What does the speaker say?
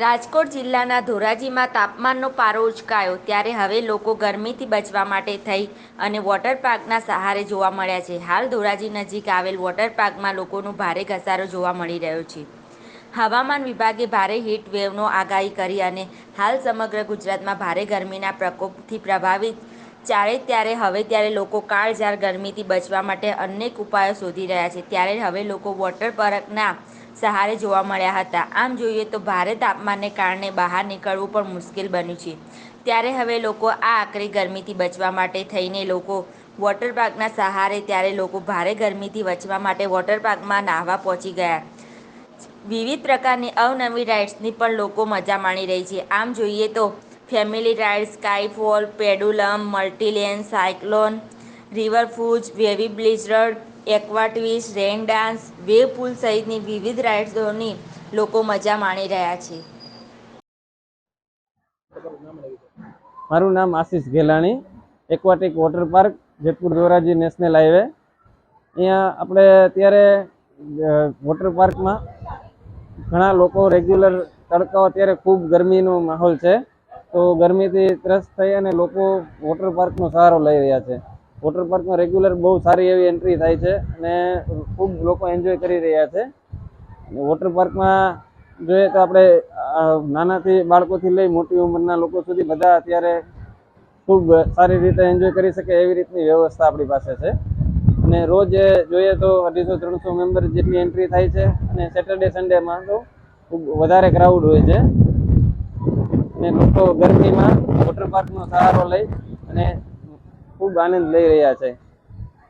રાજકોટ જિલ્લાના ધોરાજીમાં તાપમાનનો પારો ઉચકાયો ત્યારે હવે લોકો ગરમીથી બચવા માટે થઈ અને વોટર પાર્કના સહારે જોવા મળ્યા છે. હાલ ધોરાજી નજીક આવેલ વોટર પાર્કમાં લોકોનો ભારે ઘસારો જોવા મળી રહ્યો છે. હવામાન વિભાગે ભારે હીટ વેવનો આગાહી કરી અને હાલ સમગ્ર ગુજરાતમાં ભારે ગરમીના પ્રકોપથી પ્રભાવિત ચારે ત્યારે હવે ત્યારે લોકો કાળઝાળ ગરમીથી બચવા માટે અનેક ઉપાયો શોધી રહ્યા છે. ત્યારે હવે લોકો વોટર પાર્કના સહારે જોવા મળ્યા હતા. આમ જોઈએ તો ભારે તાપમાનને કારણે બહાર નીકળવું પણ મુશ્કેલ બન્યું છે. ત્યારે હવે લોકો આ આકરી ગરમીથી બચવા માટે થઈને લોકો વોટર પાર્કના સહારે ત્યારે લોકો ભારે ગરમીથી બચવા માટે વોટર પાર્કમાં નાહવા પહોંચી ગયા. વિવિધ પ્રકારની અવનવી રાઇડ્સની પણ લોકો મજા માણી રહી છે. આમ જોઈએ તો family ride skyfall pendulum, multilane, cyclone રિવરફૂજ wavy blizzard aqua twist rain dance, wave pool સહિતની વિવિધ રાઇડ્સોની લોકો મજા માણી રહ્યા છે. મારું નામ Ashish Ghelani, aquatic water park, Jetpur Dhoraji national highway. અહીંયા આપણે અત્યારે વોટર પાર્કમાં ઘણા લોકો રેગ્યુલર તડકાઓ અત્યારે ખૂબ ગરમીનો માહોલ છે. તો ગરમીથી ત્રસ્ત થઈ અને લોકો વોટર પાર્કનો સહારો લઈ રહ્યા છે. વોટર પાર્કમાં રેગ્યુલર બહુ સારી એવી એન્ટ્રી થાય છે અને ખૂબ લોકો એન્જોય કરી રહ્યા છે. વોટર પાર્કમાં જોઈએ તો આપણે નાનાથી બાળકોથી લઈ મોટી ઉંમરના લોકો સુધી બધા અત્યારે ખૂબ સારી રીતે એન્જોય કરી શકે એવી રીતની વ્યવસ્થા આપણી પાસે છે. અને રોજ જોઈએ તો અઢીસો, ત્રણસો મેમ્બર જેટલી એન્ટ્રી થાય છે અને સેટરડે, સન્ડેમાં તો ખૂબ વધારે ક્રાઉડ હોય છે. અને લોકો ગરમીમાં વોટર પાર્કનો સહારો લઈ અને ખૂબ આનંદ લઈ રહ્યા છે.